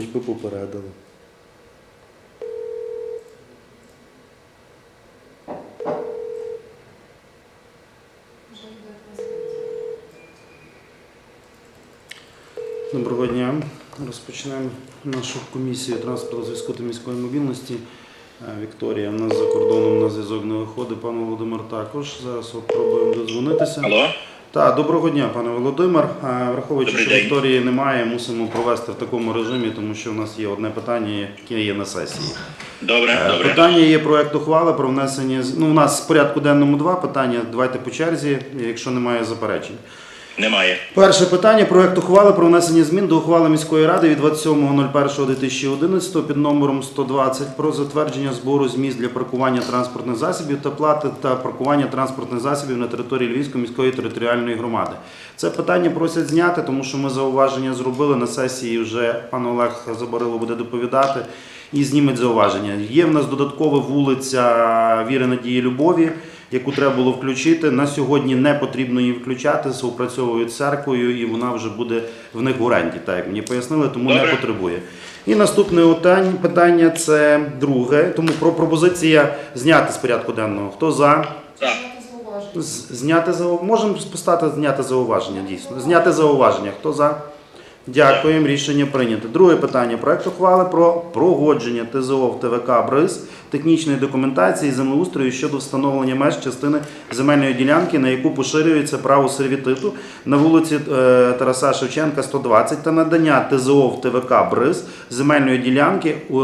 Хоч би попередили. Доброго дня. Розпочнемо нашу комісію транспорту зв'язку та міської мобільності. Е, Вікторія в нас за кордоном на зв'язок не виходить. Пан Володимир також. Зараз спробуємо додзвонитися. Алло, Так, доброго дня, пане Володимир. Е, Враховуючи, Добрий що день. Вікторії немає, мусимо провести в такому режимі, тому що в нас є одне питання, яке є на сесії. добре, Е, добре. Питання є проект ухвали про внесення. Ну, у нас в порядку денному два питання. Давайте по черзі, якщо немає заперечень. Немає. Перше питання проект ухвали про внесення змін до ухвали міської ради від 27.01.2011 під номером 120 про затвердження збору зміст для паркування транспортних засобів та плати та паркування транспортних засобів на території Львівської міської територіальної громади. Це питання просять зняти, тому що ми зауваження зробили на сесії. Вже пан Олег Забарило буде доповідати і зніметь зауваження. Є в нас додаткова вулиця Віри Надії Любові яку треба було включити. На сьогодні не потрібно її включати, соупрацьовують з церквою, і вона вже буде в них в оренді, так як мені пояснили, тому не потребує. І наступне питання це друге. Тому про пропозиція зняти з порядку денного. Хто за? Зняти за можемо поставити зняти зауваження, дійсно. Зняти зауваження. Хто за? Дякуємо. Рішення прийнято. Друге питання. Проект ухвали про прогодження ТЗО в ТВК БРИЗ технічної документації землеустрою щодо встановлення меж частини земельної ділянки, на яку поширюється право сервітиту на вулиці е, Тараса Шевченка 120 та надання ТЗО в ТВК БРИЗ земельної ділянки е,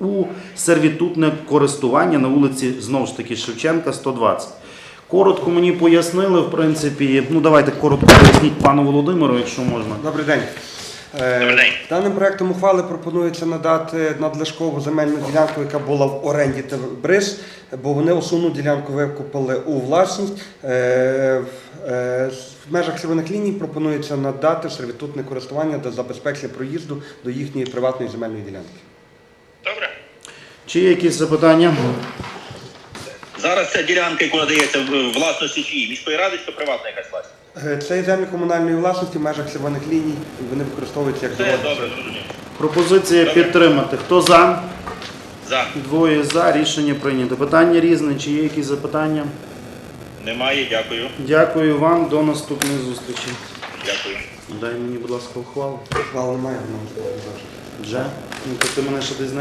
у сервітутне користування на вулиці знову ж таки Шевченка 120. Коротко мені пояснили, в принципі, ну давайте коротко поясніть пану Володимиру, якщо можна. Добрий день. Е, Добрий день. Даним проектом ухвали пропонується надати надлишкову земельну ділянку, яка була в оренді ТВБРИЖ, бо вони основну ділянку викупили у власність. Е, в- е, межах червоних ліній пропонується надати сервітутне користування для забезпечення проїзду до їхньої приватної земельної ділянки. Добре. Чи є якісь запитання? Зараз ця ділянка, яка надається в власності чиї? Міської ради чи приватна якась власність? Е, Це є землі комунальної власності в межах червоних ліній, і вони використовуються як Все дорога. добре, зрозумів. Пропозиція Добре. підтримати. Хто за? За. Двоє за. Рішення прийнято. Питання різне. Чи є якісь запитання? Немає, дякую. Дякую вам. До наступної зустрічі. Дякую. Дай мені, будь ласка, ухвалу. Ухвал немає, вона не завжди. Вже? Ну, то ти мене ще десь знаєш.